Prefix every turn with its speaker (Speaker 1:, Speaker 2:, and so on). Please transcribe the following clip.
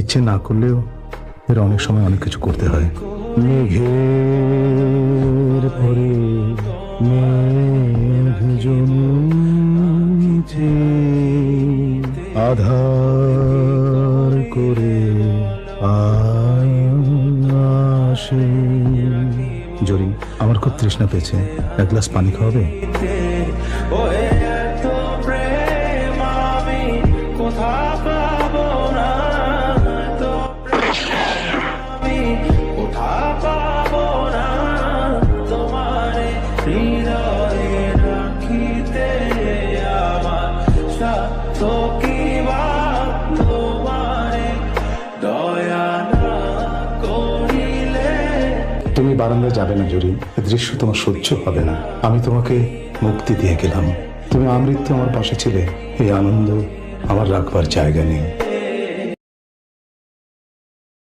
Speaker 1: ইচ্ছে না করলেও এর অনেক সময় অনেক কিছু করতে হয়। মেঘের পরে আধার করে জরিন আমার খুব তৃষ্ণা পেয়েছে। এক গ্লাস পানি খাওয়াবে?
Speaker 2: কোথা
Speaker 1: তুমি বারান্দায় যাবে না জরি দৃশ্য তোমার সহ্য হবে না। আমি তোমাকে মুক্তি দিয়ে গেলাম। তুমি আমৃত্যু আমার পাশে ছিলে। এই আনন্দ আমার রাখবার জায়গা নেই।